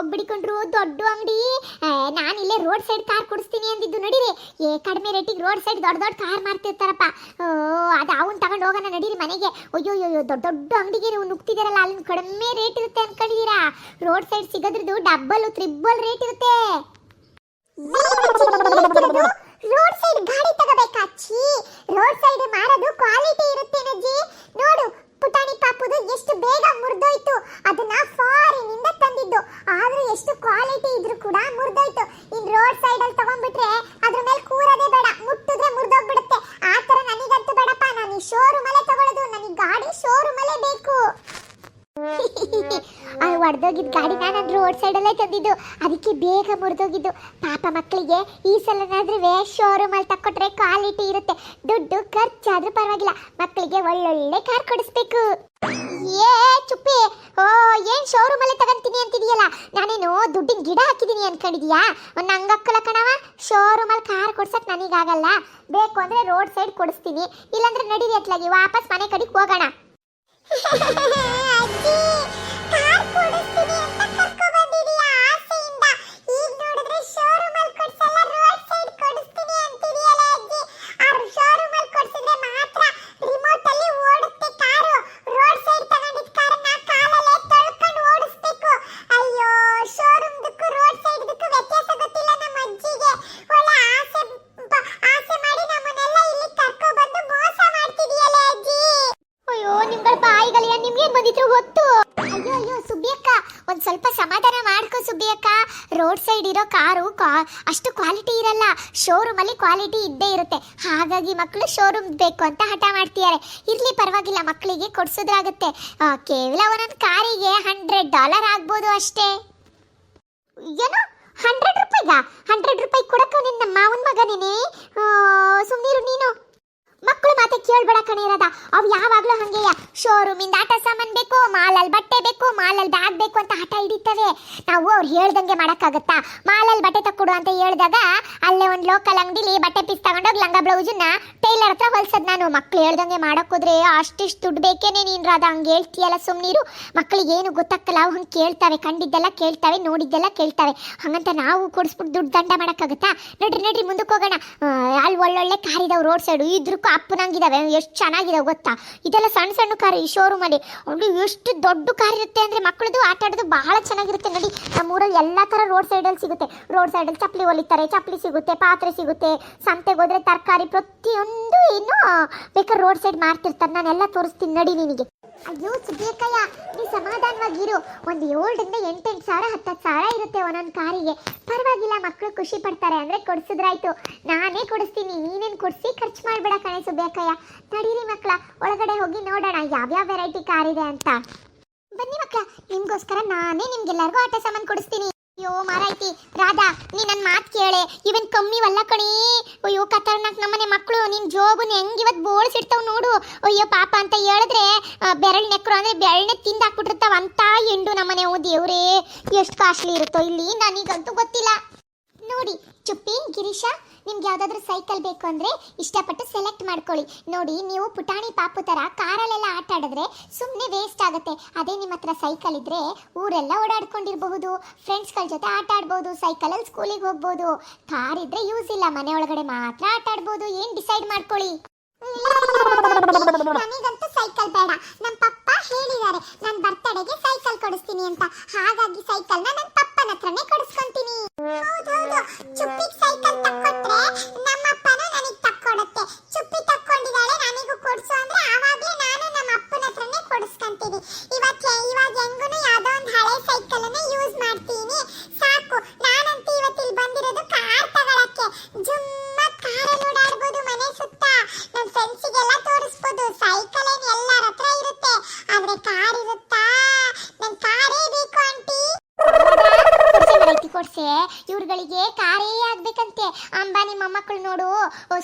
ಹೋಗ್ಬಿಡಿ ದೊಡ್ಡ ಅಂಗಡಿ. ನಾನು ಇಲ್ಲೇ ರೋಡ್ ಸೈಡ್ ಕಾರ್ ಕೊಡಿಸ್ತೀನಿ ಅಂದಿದ್ದು ನಡೀರಿ. ಏ ಕಡಿಮೆ ರೇಟಿಗೆ ರೋಡ್ ಸೈಡ್ ದೊಡ್ಡ ದೊಡ್ಡ ಕಾರ್ ಮಾರ್ತಿರ್ತಾರಪ್ಪ. ಅದು ಅವನ್ ತಗೊಂಡು ಹೋಗೋಣ ನಡೀರಿ ಮನೆಗೆ. ಅಯ್ಯೋ ಅಯ್ಯೋ ದೊಡ್ಡ ದೊಡ್ಡ ಅಂಗಡಿಗೆ ನೀವು ನುಗ್ತಿದ್ದೀರಲ್ಲ ಅಲ್ಲಿ ಕಡಿಮೆ ರೇಟ್ ಇರುತ್ತೆ ಅನ್ಕೊಂಡಿದ್ದೀರಾ ರೋಡ್ ಸೈಡ್ ಸಿಗೋದ್ರದ್ದು ಡಬ್ಬಲ್ ತ್ರಿಬ್ಬಲ್ ರೇಟ್ ಇರುತ್ತೆ. ರೋಡ್ ಸೈಡ್ ಗಾಡಿ ತಗೋಬೇಕಾ? ಚೀ ಒಡೆದೋಗಿದ್ದ ಗಾಡಿ ನಾನು ರೋಡ್ ಸೈಡಲ್ಲೇ ತಂದಿದ್ದು. ಅದಕ್ಕೆ ಬೇಗ ಮುರಿದೋಗಿದ್ದು. ಪಾಪ ಮಕ್ಕಳಿಗೆ ಈ ಸಲನಾದ್ರೂ ಶೋರೂಮಲ್ಲಿ ತಕ್ಕೊಟ್ರೆ ಕ್ವಾಲಿಟಿ ಇರುತ್ತೆ. ದುಡ್ಡು ಖರ್ಚಾದ್ರೂ ಪರವಾಗಿಲ್ಲ. ಮಕ್ಕಳಿಗೆ ಒಳ್ಳೊಳ್ಳೆ ಕಾರ್ ಕೊಡಿಸ್ಬೇಕು. ಏ, ಚುಪ್ಪಿ. ಓ, ಏನ್ ಶೋರೂಮ್ ತಗೊಂತೀನಿ ಅಂತಿದೆಯಲ್ಲ? ನಾನೇನು ದುಡ್ಡಿನ ಗಿಡ ಹಾಕಿದೀನಿ ಅನ್ಕೊಂಡಿದ್ಯಾ? ಒಂದು ಹಂಗಕ್ಕಲ ಕಣವ ಶೋರೂಮ್ ಅಲ್ಲಿ ಕಾರ್ ಕೊಡ್ಸಕ್ ನನಗಾಗಲ್ಲ ಬೇಕು ಅಂದ್ರೆ ರೋಡ್ ಸೈಡ್ ಕೊಡಿಸ್ತೀನಿ. ಇಲ್ಲಾಂದ್ರೆ ನಡೀರಿ ಅತ್ಲಾಗಿ. ವಾಪಸ್ ಮನೆ ಕಡೆಗೆ ಹೋಗೋಣ. ನಿಮ್ಗಳ ಬಾಯಿಗಳಿಯ ನಿಮ್ಗೇನ್ ಬಂದಿದ್ರು ಗೊತ್ತು? ಅಯ್ಯೋ ಅಯ್ಯೋ ಸುಬ್ಬಿಯಕ್ಕ ಒಂದ್ ಸ್ವಲ್ಪ ಸಮಾಧಾನ ಮಾಡ್ಕೊ ಸುಬ್ಬಿಯಕ್ಕ ರೋಡ್ ಸೈಡ್ ಇರೋ ಕಾರು ಅಷ್ಟು ಕ್ವಾಲಿಟಿ ಇರಲ್ಲ. ಶೋರೂಮ್ ಅಲ್ಲಿ ಕ್ವಾಲಿಟಿ ಇದ್ದೇ ಇರುತ್ತೆ. ಹಾಗಾಗಿ ಮಕ್ಕಳು ಶೋರೂಮ್ ಬೇಕು ಅಂತ ಹಠ ಮಾಡ್ತಿದ್ದಾರೆ. ಇರ್ಲಿ, ಪರವಾಗಿಲ್ಲ ಮಕ್ಕಳಿಗೆ ಕೊಡ್ಸೋದ್ರಾಗುತ್ತೆ. ಕೇವಲ ಒಂದೊಂದು ಕಾರಿಗೆ ಹಂಡ್ರೆಡ್ ಡಾಲರ್ ಆಗ್ಬೋದು ಅಷ್ಟೇ. ಏನೋ ಹಂಡ್ರೆಡ್ ರೂಪಾಯಿಗ? ಹಂಡ್ರೆಡ್ ರೂಪಾಯಿ ಕೊಡಕ್ಕ ನಿನ್ನ ಮಾವನ್ ಮಗ ನೀನೇ ಸುಮ್ಮನಿರು ನೀನು. ಮಕ್ಕಳು ಮಾತೆ ಕೇಳ್ಬೇಡ ಕಣೆ ಇರೋದ. ಅವು ಯಾವಾಗ್ಲೂ ಹಂಗೆಯ. ಶೋರೂಮ್ ಇಂದ ಆಟ ಸಾಮಾನ್ ಬೇಕು, ಮಾಲಲ್ಲಿ ಬಟ್ಟೆ ಬೇಕು, ಮಾಲಲ್ಲಿ ಬ್ಯಾಗ್ ಬೇಕು ಅಂತ ಹಠ ಹಿಡಿತವೆ. ನಾವು ಅವ್ರು ಹೇಳ್ದಂಗೆ ಮಾಡಕ್ಕಾಗತ್ತಾ? ಮಾಲಲ್ಲಿ ಬಟ್ಟೆ ತಕ್ಕೊಡು ಅಂತ ಹೇಳಿದಾಗ ಅಲ್ಲೇ ಒಂದು ಲೋಕಲ್ ಅಂಗಡಿಲಿ ಬಟ್ಟೆ ಪೀಸ್ ತಗೊಂಡೋಗಿ ಲಂಗ ಬ್ಲೌಸನ್ನ ಟೈಲರ್ ಹತ್ರ ಹೊಲ್ಸದ್ ನಾನು. ಮಕ್ಳು ಹೇಳ್ದಂಗೆ ಮಾಡೋಕ್ಕೋದ್ರೆ ಅಷ್ಟಿಷ್ಟು ದುಡ್ಡು ಬೇಕೇನೆ ನೀನ್ ರಾಧ, ಹಂಗೆ ಹೇಳ್ತೀಯಲ್ಲ ಸುಮ್ನೀರು ಮಕ್ಕಳಿಗೆ ಏನು ಗೊತ್ತಾಗಲ್ಲ ಅವು ಹಂಗೆ ಕೇಳ್ತಾವೆ, ಕಂಡಿದ್ದೆಲ್ಲ ಕೇಳ್ತಾವೆ, ನೋಡಿದ್ದೆಲ್ಲ ಕೇಳ್ತಾವೆ. ಹಂಗಂತ ನಾವು ಕೊಡಿಸ್ಬಿಟ್ಟು ದುಡ್ಡು ದಂಡ ಮಾಡಕ್ಕಾಗತ್ತಾ? ನಡ್ರಿ ನಡ್ರಿ ಮುಂದಕ್ಕೆ ಹೋಗೋಣ. ಅಲ್ಲಿ ಒಳ್ಳೊಳ್ಳೆ ಕಾರಿದಾವ್ ರೋಡ್ ಸೈಡು ಇದ್ರಕ್ಕೂ ಅಪ್ಪನಂಗಿದಾವೆ, ಎಷ್ಟು ಚೆನ್ನಾಗಿದಾವೆ ಗೊತ್ತಾ? ಇದೆಲ್ಲ ಸಣ್ಣ ಸಣ್ಣ ಕಾರ್ ಈ ಶೋರೂಮ್ ಅಲ್ಲಿ. ಎಷ್ಟು ದೊಡ್ಡ ಕಾರ್ ಇರುತ್ತೆ ಅಂದ್ರೆ ಮಕ್ಕಳದು ಆಟ ಆಡೋದು ಬಹಳ ಚೆನ್ನಾಗಿರುತ್ತೆ. ನೋಡಿ, ನಮ್ಮೂರಲ್ಲಿ ಎಲ್ಲಾ ತರ ರೋಡ್ ಸೈಡಲ್ಲಿ ಸಿಗುತ್ತೆ. ರೋಡ್ ಸೈಡಲ್ಲಿ ಚಪ್ಪಲಿ ಹೊಲಿತಾರೆ, ಚಪ್ಪಲಿ ಸಿಗುತ್ತೆ, ಪಾತ್ರೆ ಸಿಗುತ್ತೆ, ಸಂತೆಗೆ ಹೋದ್ರೆ ತರಕಾರಿ ಪ್ರತಿಯೊಂದು ಏನು ಬೇಕಾದ್ರೆ ರೋಡ್ ಸೈಡ್ ಮಾರ್ತಿರ್ತಾರೆ. ನಾನೆಲ್ಲ ತೋರಿಸ್ತೀನಿ, ನಡಿ ನಿನಗೆ. ಅಯ್ಯೋ ಸುಬ್ಬಿಯಕ್ಕಯ್ಯ ನೀ ಸಮಾಧಾನವಾಗಿರು. ಒಂದು ಏಳರಿಂದ ಎಂಟೆಂಟು ಸಾವಿರ, ಹತ್ತತ್ತು ಸಾವಿರ ಇರುತ್ತೆ ಒಂದೊಂದು ಕಾರಿಗೆ. ಪರವಾಗಿಲ್ಲ ಮಕ್ಕಳು ಖುಷಿ ಪಡ್ತಾರೆ. ಅಂದ್ರೆ ಕೊಡಿಸಿದ್ರಾಯ್ತು. ನಾನೇ ಕೊಡಿಸ್ತೀನಿ, ನೀನೇನು ಕೊಡಿಸಿ? ಖರ್ಚು ಮಾಡಬೇಡ ಕಣೆ ಸುಬ್ಬಿಯಕ್ಕಯ್ಯ ತಡೀರಿ ಮಕ್ಕಳ ಒಳಗಡೆ ಹೋಗಿ ನೋಡೋಣ ಯಾವ್ಯಾವ ವೆರೈಟಿ ಕಾರಿದೆ ಅಂತ. ಬನ್ನಿ ಮಕ್ಕಳ ನಿಮಗೋಸ್ಕರ ನಾನೇ ನಿಮ್ಗೆಲ್ಲರಿಗೂ ಆಟ ಸಾಮಾನು ಕೊಡಿಸ್ತೀನಿ. ಅಯ್ಯೋ, ಮಾರಾಯ್ತಿ. ರಾಧಾ, ನೀ ನನ್ನ ಮಾತು ಕೇಳೆ. ಇವನ್ ಕಮ್ಮಿ ವಲ್ಲ ಕಣಿ. ಅಯ್ಯೋ ಕತರ್ನಾಕ್ ನಮ್ಮನೆ ಮಕ್ಕಳು ನಿನ್ ಜೋಬುನ್ ಹೆಂಗ್ ಇವತ್ ಬೋಳ್ಸಿಡ್ತಾವ್ ನೋಡು. ಅಯ್ಯೋ, ಪಾಪ ಅಂತ ಹೇಳಿದ್ರೆ ಬೆರಳ್ ನೆಕ್ರು ಅಂದ್ರೆ ಬೆರಳ್ನೆ ತಿಂದ ಹಾಕ್ಬಿಟ್ಟಿರ್ತಾವ ಅಂತ ಎಂಡು ನಮ್ಮನೆ ಓ ದೇವ್ರೇ. ಎಷ್ಟು ಕಾಸ್ಟ್ಲಿ ಇರುತ್ತೋ ಇಲ್ಲಿ, ನನಗಂತೂ ಗೊತ್ತಿಲ್ಲ. ನೋಡಿ, ಚುಪ್ಪಿ, ಗಿರೀಶ ನಿಮ್ಗೆ ಯಾವ್ದಾದ್ರು ಸೈಕಲ್ ಬೇಕು ಅಂದ್ರೆ ಇಷ್ಟಪಟ್ಟು ಸೆಲೆಕ್ಟ್ ಮಾಡ್ಕೊಳ್ಳಿ. ನೋಡಿ, ನೀವು ಪುಟಾಣಿ ಪಾಪು ಥರ ಕಾರಲ್ಲೆಲ್ಲ ಆಟ ಆಡಿದ್ರೆ ಸುಮ್ಮನೆ ವೇಸ್ಟ್ ಆಗುತ್ತೆ. ಅದೇ ನಿಮ್ಮ ಹತ್ರ ಸೈಕಲ್ ಇದ್ರೆ ಊರೆಲ್ಲ ಓಡಾಡ್ಕೊಂಡಿರಬಹುದು. ಫ್ರೆಂಡ್ಸ್ಗಳ ಜೊತೆ ಆಟ ಆಡ್ಬೋದು ಸೈಕಲಲ್ಲಿ ಸ್ಕೂಲಿಗೆ ಹೋಗ್ಬೋದು. ಕಾರ್ ಇದ್ರೆ ಯೂಸ್ ಇಲ್ಲ, ಮನೆ ಒಳಗಡೆ ಮಾತ್ರ ಆಟ ಆಡ್ಬೋದು. ಏನ್ ಡಿಸೈಡ್ ಮಾಡ್ಕೊಳ್ಳಿ? ನನಗಂತೂ ಸೈಕಲ್ ಬೇಡ. ನಮ್ಮ ಪಪ್ಪ ಹೇಳಿದ್ದಾರೆ ನನ್ನ ಬರ್ತಡೆಗೆ ಸೈಕಲ್ ಕೊಡಿಸ್ತೀನಿ ಅಂತ. ಹಾಗಾಗಿ ಸೈಕಲ್ನ ನನ್ನ ಪಪ್ಪನ ಹತ್ರನೇ ಕೊಡಿಸ್ಕೊಂತೀನಿ. ಹೌದೌದು ಚುಪ್ಪಿಗೆ ಸೈಕಲ್ ಅಂಬಾನಿ ಮೊಮ್ಮಕ್ಕಳು ನೋಡು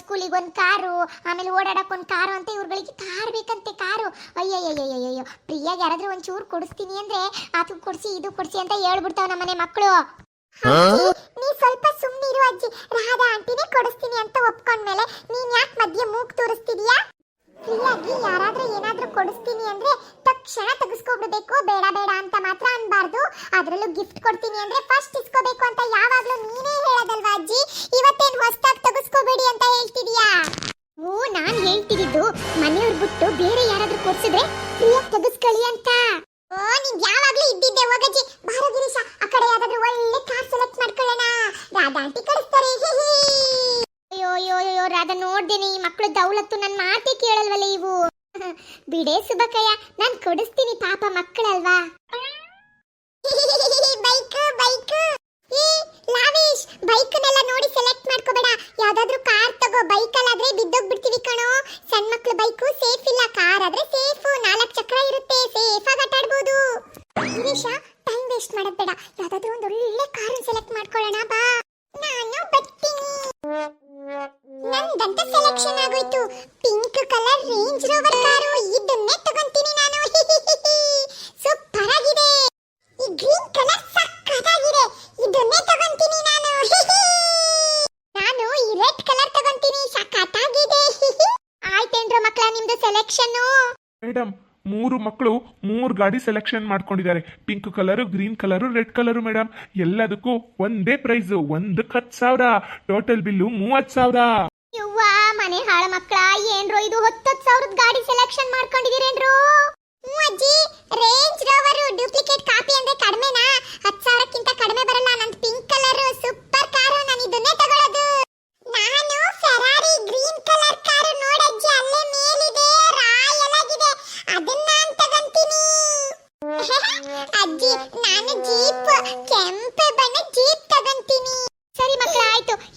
ಸ್ಕೂಲಿಗೆ ಒಂದು ಕಾರು ಆಮೇಲೆ ಓಡಾಡಕ್ ಒಂದು ಕಾರು ಅಂತ ಇವ್ರುಗಳಿಗೆ ಕಾರ್ ಬೇಕಂತೆ ಕಾರು. ಅಯ್ಯಯ್ಯಯ್ಯಯ್ಯೋ ಪ್ರಿಯಾಗ ಯಾರಾದ್ರೂ ಒಂಚೂರು ಕೊಡಿಸ್ತೀನಿ ಅಂದ್ರೆ ಅದು ಕೊಡಿಸಿ ಇದು ಕೊಡಿಸಿ ಅಂತ ಹೇಳ್ಬಿಡ್ತಾವ ನಮ್ಮನೆ ಮಕ್ಕಳು ನೀ ಸ್ವಲ್ಪ ಸುಮ್ಮನಿರು ಅಜ್ಜಿ. ರಾಧಾ ಆಂಟಿನೇ ಕೊಡಿಸ್ತೀನಿ ಅಂತ ಒಪ್ಕೊಂಡ್ಮೇಲೆ ನೀನ್ ಯಾಕೆ ಮಧ್ಯೆ ಮೂಗ್ ತೋರಿಸ್ತಿದ್ಯಾ? ಪ್ರಿಯಾಗಿ ಯಾರಾದ್ರೂ ಏನಾದ್ರೂ ಕೊಡಿಸ್ತೀನಿ ಅಂದ್ರೆ ಕ್ಷಣ ತೆಗೆಸ್ಕೊಬಿಡ್ಬೇಕು, ಬೇಡ ಬೇಡ ಅಂತ ಮಾತ್ರ ಅನ್ಬಾರ್ದು. ಅದರಲ್ಲೂ ಗಿಫ್ಟ್ ಕೊಡ್ತೀನಿ ಅಂದ್ರೆ ಫಸ್ಟ್ ಇಸ್ಕೋಬೇಕು ಅಂತ ಯಾವಾಗಲೂ ನೀನೇ ಹೇಳೋದಲ್ವಾ ಅಜ್ಜಿ? ಇವತ್ತೇನ್ ಹೊಸ್ದಾಗಿ ತೆಗೆಸ್ಕೋಬೇಡಿ ಅಂತ ಹೇಳ್ತಿದೀಯಾ? ಓ ನಾನು ಹೇಳ್ತಿದ್ದು ಮನೆಯವ್ರು ಬಿಟ್ಟು ಬೇರೆ ಯಾರಾದ್ರೂ ಕೊಡ್ಸಿದ್ರೆ ಫ್ರೀಯಾಗಿ ತೆಗೆಸ್ಕೊಳ್ಳಿ ಅಂತ. ಓ, ನೀನು ಯಾವಾಗಲೂ ಇದ್ದಿದ್ದೆ ಹೋಗಜ್ಜಿ. ಬಾರೋ ಗಿರೀಶ, ಆ ಕಡೆ ಯಾವ್ದಾದ್ರು ಒಳ್ಳೆ ಕಾರ್ ಸೆಲೆಕ್ಟ್ ಮಾಡ್ಕೊಳ್ಳೋಣ. ರಾಧಾ ಆಂಟಿ ಕಳಿಸ್ತಾರೆ. ಅಯ್ಯೋ ಅಯ್ಯೋ ಅಯ್ಯೋ, ರಾಧಾ ನೋಡ್ದೇನೆ ಈ ಮಕ್ಕಳು ದೌಲತ್ತು ನನ್ನ ಮಾತೇ ಕೇಳಲ್ವಲ್ಲ ಇವು. ಬಿಡೆ ಸುಬಕಯ್ಯ, ನಾನ್ ಕೊಡಿಸ್ತೀನಿ ಪಾಪ ಮಕ್ಕಳಲ್ವಾ? Bike bike. ಏ, ಲಾವೇಶ್ ಬೈಕ್ನೆಲ್ಲ ನೋಡಿ ಸೆಲೆಕ್ಟ್ ಮಾಡ್ಕೋಬೇಡ. ಯಾವ್ದಾದ್ರು ಕಾರ್ ತಗೋ ಬೈಕ್ ಅಲ್ಲಾದ್ರೆ ಬಿದ್ದೋಗ್ಬಿಡ್ತೀವಿ ಕಣೋ. ಸಣ್ಣ ಮಕ್ಳು bike safe colour Range Rover car ಇದನ್ನೇ ತಗೊಂತೀನಿ ನಾನು. ಸೂಪರ್ ಆಗಿದೆ ಈ ಗ್ರೀನ್ ಕಲರ್ ಸಕ್ಕತ್ತಾಗಿದೆ. ಇದನ್ನೇ ತಗೊಂತೀನಿ ನಾನು. ನಾನು ಈ ರೆಡ್ ಕಲರ್ ತಗೊಂತೀನಿ. ಸಕ್ಕತ್ತಾಗಿದೆ. ಆಯ್ತೇನ್ರ ಮಕ್ಕಳ ನಿಮ್ದು ಸೆಲೆಕ್ಷನ್ ಮೇಡಮ್ ಮೂರು ಮಕ್ಕಳು ಮೂರು ಗಾಡಿ ಸೆಲೆಕ್ಷನ್ ಮಾಡ್ಕೊಂಡಿದ್ದಾರೆ. Pink colour green colour red colour madam ಎಲ್ಲದಕ್ಕೂ ಒಂದೇ ಪ್ರೈಸ್ ಒಂದಕ್ಕೆ ಹತ್ತು ಸಾವಿರ. ಟೋಟಲ್ ಬಿಲ್ಲು ಮೂವತ್ತು ಸಾವಿರ. ಮನೆ ಹಾಳ ಮಕ್ಕಳ, ಏನ್ರೋ ಇದು ಹತ್ತತ್ತು ಸಾವಿರದ ಗಾಡಿ ಸೆಲೆಕ್ಷನ್ ಮಾಡ್ಕೊಂಡಿದ್ದೀರೇನ್ರೋ? ಅಜ್ಜಿ ರೇಂಜ್ ರೋವರ್ ಡೂಪ್ಲಿಕೇಟ್ ಕಾಪಿ ಅಂದ್ರೆ ಕಡಿಮೆನಾ?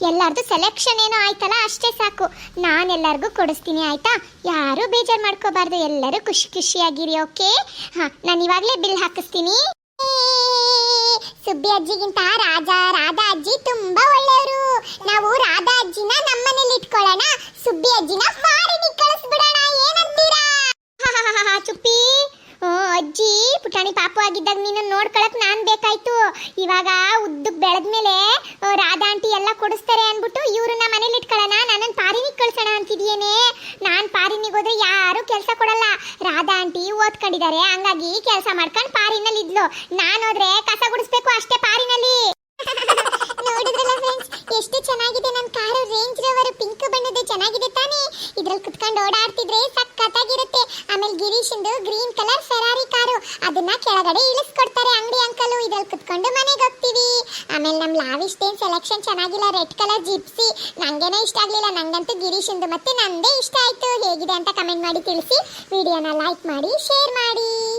ಎಲ್ಲಾರ್ದು ಸೆಲೆಕ್ಷನ್ ಏನೋ ಆಯ್ತಲ್ಲ, ಅಷ್ಟೇ ಸಾಕು. ನಾನು ಎಲ್ಲರಿಗೂ ಕೊಡಿಸ್ತೀನಿ, ಆಯ್ತಾ? ಯಾರು ಬೇಜಾರು ಮಾಡ್ಕೋಬಾರ್ದು, ಎಲ್ಲರೂ ಖುಷಿ ಖುಷಿಯಾಗಿರಿ, ಓಕೆ? ಹಾ, ನಾನು ಇವಾಗಲೇ ಬಿಲ್ ಹಾಕಿಸ್ತೀನಿ. ಸುಬ್ಬಿ ಅಜ್ಜಿಗಿಂತ ರಾಜ, ರಾಧಾ ಅಜ್ಜಿ ತುಂಬಾ ಒಳ್ಳೆಯವರು. ನಾವು ರಾಧಾ ಅಜ್ಜಿನ ನಮ್ಮನೇಲಿ ಇಟ್ಕೊಳ್ಳೋಣ. ಸುಬ್ಬಿ ಅಜ್ಜಿನ ಫಾರಿನಿಗೆ ಕಳಿಸ್ಬಿಡೋಣ, ಏನಂತೀರಾ? ಚುಪ್ಪಿ. ಅಜ್ಜಿ ಪಾಪು ಆಗಿದ್ದಾಗ ನೀನು ನೋಡ್ಕೊಳಕ್ ನಾನ್ ಬೇಕಾಯ್ತು. ಇವಾಗ ಉದ್ದಕ್ ಬೆಳೆದ್ಮೇಲೆ ರಾಧಾ ಆಂಟಿ ಎಲ್ಲ ಕೊಡಿಸ್ತಾರೆ ಅನ್ಬಿಟ್ಟು ಇವ್ರನ್ನ ಮನೇಲಿ ಇಟ್ಕೊಳ್ಳೋಣ ನನ್ನನ್ನು ಪಾರಿನಿಗೆ ಕಳ್ಸೋಣ ಅಂತಿದ್ಯೇನೆ. ನಾನ್ ಪಾರಿನಿಗೆ ಹೋದ್ರೆ ಯಾರು ಕೆಲಸ ಕೊಡಲ್ಲ. ರಾಧಾ ಆಂಟಿ ಓದ್ಕೊಂಡಿದ್ದಾರೆ ಹಂಗಾಗಿ ಕೆಲಸ ಮಾಡ್ಕೊಂಡು ಪಾರಿನಲ್ಲಿ ಇದ್ಲು. ನಾನು ಹೋದ್ರೆ ಕಸ ಗುಡಿಸ್ಬೇಕು ಅಷ್ಟೇ ಪಾರಿನಲ್ಲಿ. ಎಷ್ಟು ಚೆನ್ನಾಗಿದೆ ನನ್ನ ಕಾರು. ರೇಂಜ್ ರೋವರ್ ಪಿಂಕ್ ಬಣ್ಣದ ಚೆನ್ನಾಗಿದೆ ತಾನೇ. ಇದ್ರಲ್ಲಿ ಕುತ್ಕೊಂಡು ಓಡಾಡ್ತಿದ್ರೆ ಸಖತ್ತಾಗಿರುತ್ತೆ ಆಮೇಲೆ ಗಿರೀಶಿಂದು ಗ್ರೀನ್ ಕಲರ್ ಫೆರಾರಿ ಕಾರು ಅದನ್ನ ಕೆಳಗಡೆ ಇಳಿಸ್ಕೊಡ್ತಾರೆ ಅಂಗಡಿ ಅಂಕಲು. ಇದ್ರಲ್ಲಿ ಕುತ್ಕೊಂಡು ಮನೆಗೆ ಹೋಗ್ತೀವಿ. ಆಮೇಲೆ ನಮ್ ಲಾವಿಷ್ಟೇನ್ ಸೆಲೆಕ್ಷನ್ ಚೆನ್ನಾಗಿಲ್ಲ. Red colour Gypsy. ನಂಗೇನೋ ಇಷ್ಟ ಆಗಲಿಲ್ಲ. ನಂಗಂತೂ ಗಿರೀಶಿಂದು ಮತ್ತೆ ನಂದೇ ಇಷ್ಟ ಆಯಿತು. ಹೇಗಿದೆ ಅಂತ ಕಮೆಂಟ್ ಮಾಡಿ ತಿಳಿಸಿ. ವಿಡಿಯೋನ ಲೈಕ್ ಮಾಡಿ ಶೇರ್ ಮಾಡಿ.